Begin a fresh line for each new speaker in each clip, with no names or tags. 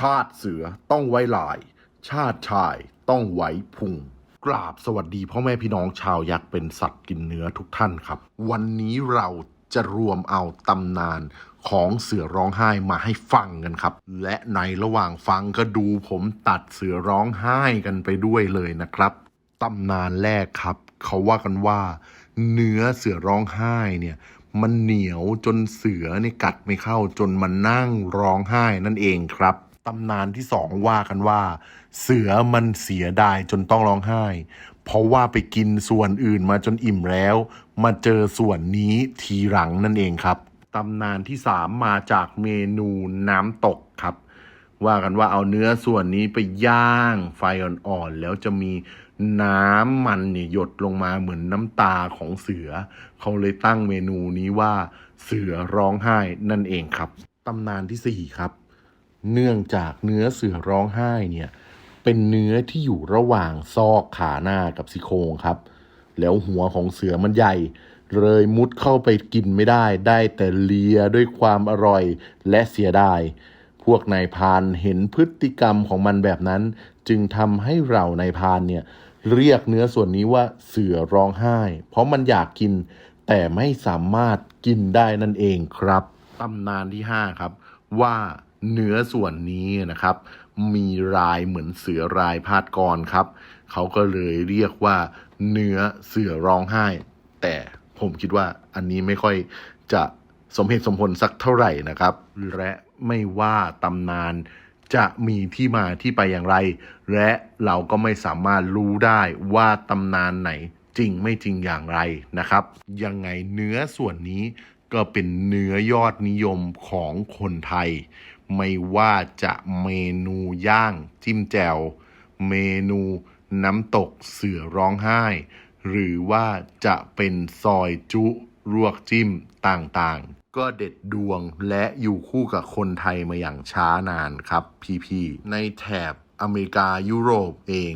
ชาติเสือต้องไว้ลาย ชาติชายต้องไว้พุง กราบสวัสดีพ่อแม่พี่น้องชาวยักษ์เป็นสัตว์กินเนื้อทุกท่านครับ วันนี้เราจะรวมเอาตำนานของเสือร้องไห้มาให้ฟังกันครับ และในระหว่างฟังก็ดูผมตัดเสือร้องไห้กันไปด้วยเลยนะครับตำนานแรกครับ เขาว่ากันว่า เนื้อเสือร้องไห้เนี่ยมันเหนียวจนเสือเนี่ยกัดไม่เข้าจนมันนั่งร้องไห้นั่นเองครับำนานที่สองว่ากันว่า เสือมันเสียดายจนต้องร้องไห้ เพราะว่าไปกินส่วนอื่นมาจนอิ่มแล้ว มาเจอส่วนนี้ทีหลังนั่นเองครับตำนานที่สามมาจากเมนูน้ำตกครับ ว่ากันว่าเอาเนื้อส่วนนี้ไปย่างไฟอ่อนๆแล้วจะมีน้ำมันเนี่ยหยดลงมาเหมือนน้ำตาของเสือ เขาเลยตั้งเมนูนี้ว่าเสือร้องไห้นั่นเองครับ ตำนานที่สี่ครับ เนื่องจากเนื้อเสือร้องไห้เนี่ยเป็นเนื้อที่อยู่ระหว่างซอกขาหน้ากับซี่โครงครับ แล้วหัวของเสือมันใหญ่ เลยมุดเข้าไปกินไม่ได้ ได้แต่เลียด้วยความอร่อยและเสียดาย พวกนายพานเห็นพฤติกรรมของมันแบบนั้น จึงทำให้เรานายพานเนี่ยเรียกเนื้อส่วนนี้ว่าเสือร้องไห้ เพราะมันอยากกิน แต่ไม่สามารถกินได้นั่นเองครับตำนานที่ 5 ครับ ว่า เนื้อส่วนนี้นะครับ มีลายเหมือนเสือรายพาดกรครับ เขาก็เลยเรียกว่าเนื้อเสือร้องไห้ แต่ผมคิดว่าอันนี้ไม่ค่อยจะสมเหตุสมผลสักเท่าไหร่นะครับ และไม่ว่าตำนานจะมีที่มาที่ไปอย่างไร และเราก็ไม่สามารถรู้ได้ว่าตำนานไหนจริงไม่จริงอย่างไรนะครับ ยังไงเนื้อส่วนนี้ก็เป็นเนื้อยอดนิยมของคนไทย ไม่ว่าจะเมนูย่างจิ้มแจ่ว เมนูน้ำตกเสือร้องไห้ หรือว่าจะเป็นซอยจุรวกจิ้มต่างๆ ก็เด็ดดวงและอยู่คู่กับคนไทยมาอย่างช้านานครับพี่ๆในแถบอเมริกายุโรปเอง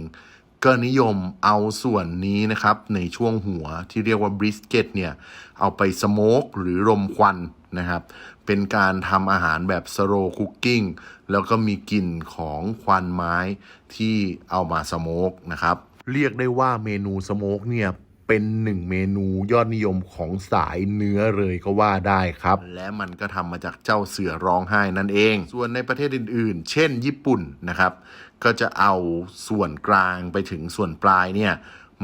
ก็นิยมเอาส่วนนี้นะครับในช่วงหัวที่เรียกว่าบริสเกตเนี่ย เอาไปสโมกหรือรมควันนะครับ เป็นการทำอาหารแบบสโลคุกกิ้งแล้วก็มีกลิ่นของควันไม้ที่เอามาสโมกนะครับ เรียกได้ว่าเมนูสโมกเนี่ย เป็นหนึ่งเมนูยอดนิยมของสายเนื้อเลยก็ว่าได้ครับ และมันก็ทำมาจากเจ้าเสือร้องไห้นั่นเอง ส่วนในประเทศอื่นๆ เช่นญี่ปุ่นนะครับ ก็จะเอาส่วนกลางไปถึงส่วนปลายเนี่ย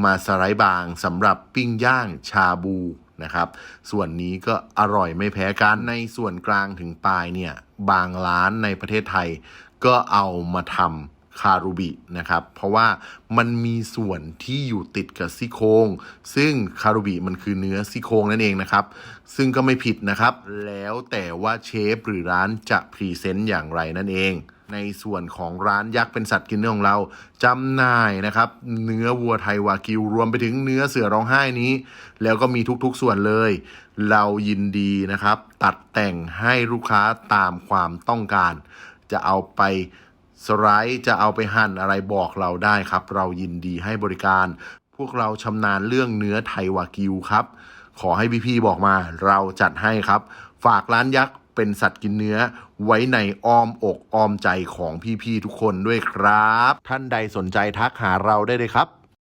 มาสไลด์บางสำหรับปิ้งย่างชาบูนะครับ ส่วนนี้ก็อร่อยไม่แพ้กัน ในส่วนกลางถึงปลายเนี่ยบางร้านในประเทศไทย ก็เอามาทำ คารูบินะครับ เพราะว่ามันมีส่วนที่อยู่ติดกับซี่โครงซึ่งคารูบิมันคือเนื้อซี่โครงนั่นเองนะครับ ซึ่งก็ไม่ผิดนะครับ แล้วแต่ว่าเชฟหรือร้านจะพรีเซนต์อย่างไรนั่นเอง ในส่วนของร้านยักษ์เป็นสัตว์กินเนื้อของเราจำหน่ายนะครับ เนื้อวัวไทยวากิวรวมไปถึงเนื้อเสือร้องไห้นี้ แล้วก็มีทุกๆส่วนเลย เรายินดีนะครับ ตัดแต่งให้ลูกค้าตามความต้องการ จะเอาไป สไลด์จะเอาไปหั่นอะไรบอกเราได้ครับ เรายินดีให้บริการ พวกเราชำนาญเรื่องเนื้อไทยวากิวครับ ขอให้พี่ๆบอกมา เราจัดให้ครับ ฝากร้านยักษ์เป็นสัตว์กินเนื้อ ไว้ในอ้อมอกอ้อมใจของพี่ๆทุกคนด้วยครับ ท่านใดสนใจทักหาเราได้เลยครับ